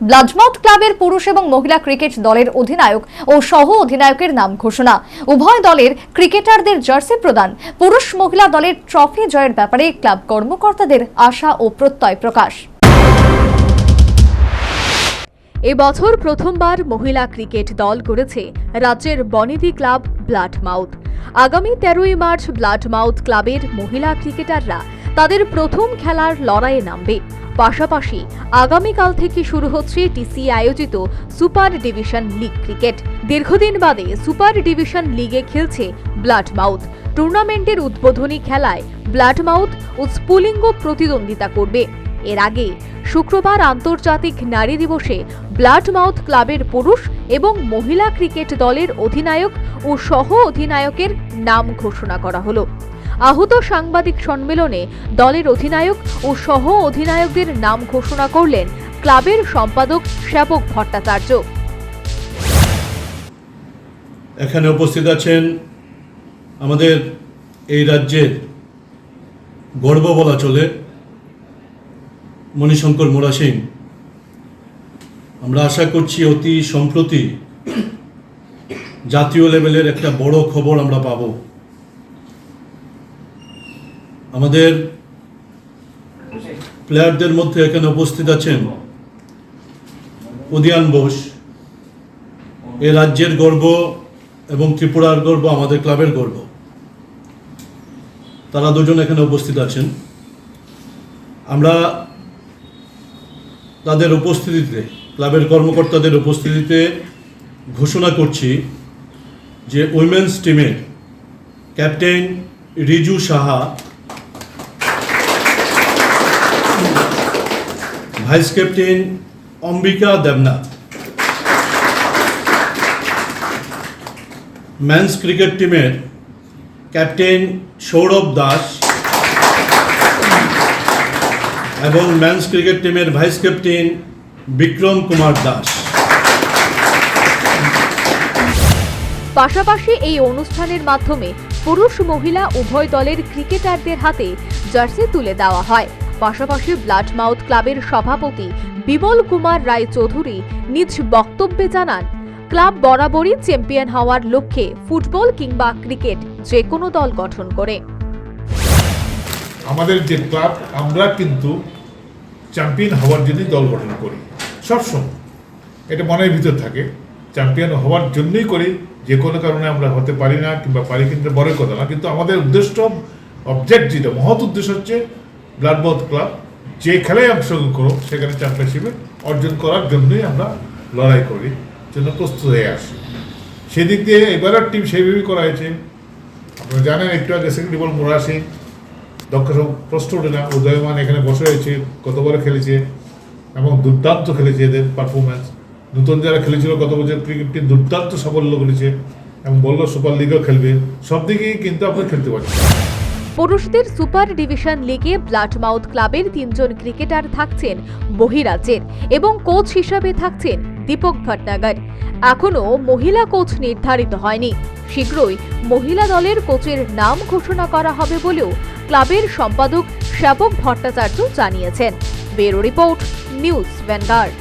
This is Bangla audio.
ব্লাডমাউথ ক্লাবের পুরুষ এবং মহিলা ক্রিকেট দলের অধিনায়ক ও সহ অধিনায়কের নাম ঘোষণা। উভয় দলের ক্রিকেটারদের জার্সি প্রদান। পুরুষ মহিলা দলের ট্রফি জয়ের ব্যাপারে ক্লাব কর্মকর্তাদের আশা ও প্রত্যয় প্রকাশ। এবছর প্রথমবার মহিলা ক্রিকেট দল করেছে রাজ্যের বনেদি ক্লাব ব্লাডমাউথ। আগামী তেরোই মার্চ ব্লাডমাউথ ক্লাবের মহিলা ক্রিকেটাররা তাদের প্রথম খেলার লড়াইয়ে নামবে। পাশাপাশি আগামীকাল থেকে শুরু হচ্ছে টিসি আয়োজিত সুপার ডিভিশন লিগ ক্রিকেট। দীর্ঘদিন বাদে সুপার ডিভিশন লিগে খেলছে ব্লাডমাউথ। টুর্নামেন্টের উদ্বোধনী খেলায় ব্লাডমাউথ ও স্পুলিঙ্গ প্রতিদ্বন্দ্বিতা করবে। এর আগে শুক্রবার আন্তর্জাতিক নারী দিবসে ব্লাডমাউথ ক্লাবের পুরুষ এবং মহিলা ক্রিকেট দলের অধিনায়ক ও সহ অধিনায়কের নাম ঘোষণা করা হলো। আহত সাংবাদিক সম্মেলনে দলের অধিনায়ক ও সহ অধিনায়কদের নাম ঘোষণা করলেন ক্লাবের সম্পাদক শ্যাপক ভট্টাচার্য। এখানে উপস্থিত আছেন আমাদের এই রাজ্যের গর্ব বলা চলে মণিশঙ্কর মোরা সিং। আমরা আশা করছি অতি সম্প্রতি জাতীয় লেভেলের একটা বড় খবর আমরা পাব। আমাদের প্লেয়ারদের মধ্যে এখানে উপস্থিত আছেন উদিয়ান বোস। এ রাজ্যের গর্ব এবং ত্রিপুরার গর্ব আমাদের ক্লাবের গর্ব। তারা দুজন এখানে উপস্থিত আছেন। আমরা তাদের উপস্থিতিতে, ক্লাবের কর্মকর্তাদের উপস্থিতিতে ঘোষণা করছি যে উইমেন্স টিমের captain Riju Saha vice captain Ambika Debnath men's cricket টিমের ক্যাপ্টেন সৌরভ দাস এবং মেন্স ক্রিকেট টিমের ভাইস ক্যাপ্টেন বিক্রম কুমার দাস পাশাপাশি এই অনুষ্ঠানের মাধ্যমে পুরুষ মহিলা উভয় দলের ক্রিকেটারদের হাতে জার্সি তুলে দেওয়া হয়। পাশাপাশি ব্লাডমাউথ ক্লাবের সভাপতি বিমল কুমার রায় চৌধুরী নিজ বক্তব্যে জানান, ক্লাব বরাবরই চ্যাম্পিয়ন হওয়ার লক্ষ্যে ফুটবল কিংবা ক্রিকেট যে কোনো দল গঠন করে। আমাদের যে ক্লাব, আমরা কিন্তু চ্যাম্পিয়ন হওয়ার জন্যই দল গঠন করি। সবসময়। এটা মনের ভিতর থাকে। চ্যাম্পিয়ন হওয়ার জন্যই করি যে কোনো কারণে আমরা হতে পারি না কিংবা পারি কিন্তু বড় কথা না। কিন্তু আমাদের উদ্দেশ্য অবজেক্ট যেটা, মহৎ উদ্দেশ্য হচ্ছে ব্লাডবথ ক্লাব, যে খেলায় অংশগ্রহণ করো সেখানে চ্যাম্পিয়নশিপে অর্জন করার জন্যই আমরা লড়াই করি জন্য প্রস্তুত হয়ে আসি। সেদিক দিয়ে এবারের টিম সেইভাবেই করা হয়েছে। আপনারা জানেন, একটু আগে সেকেন্ড বল মোরা সিং, দক্ষ সব প্রশ্ন ওঠে না, উদয়মান এখানে বসে রয়েছে কতবার খেলেছে এবং দুর্দান্ত খেলেছে এদের পারফরমেন্স নতুন যারা খেলেছিল গত বছর ক্রিকেট টিম দুর্দান্ত সাফল্য করেছে এবং বলল সুপার লিগও খেলবে। সব দিকেই কিন্তু আপনারা খেলতে পারছেন। পুরুষদের সুপার ডিভিশন লিগে ব্লাডমাউথ ক্লাবের তিনজন ক্রিকেটার থাকছেন বহিরাজ্যের এবং কোচ হিসাবে থাকছেন দীপক ভটনাগর এখনও মহিলা কোচ নির্ধারিত হয়নি। শীঘ্রই মহিলা দলের কোচের নাম ঘোষণা করা হবে বলেও ক্লাবের সম্পাদক শ্যাপক ভট্টাচার্য জানিয়েছেন। Bureau report, news Vanguard.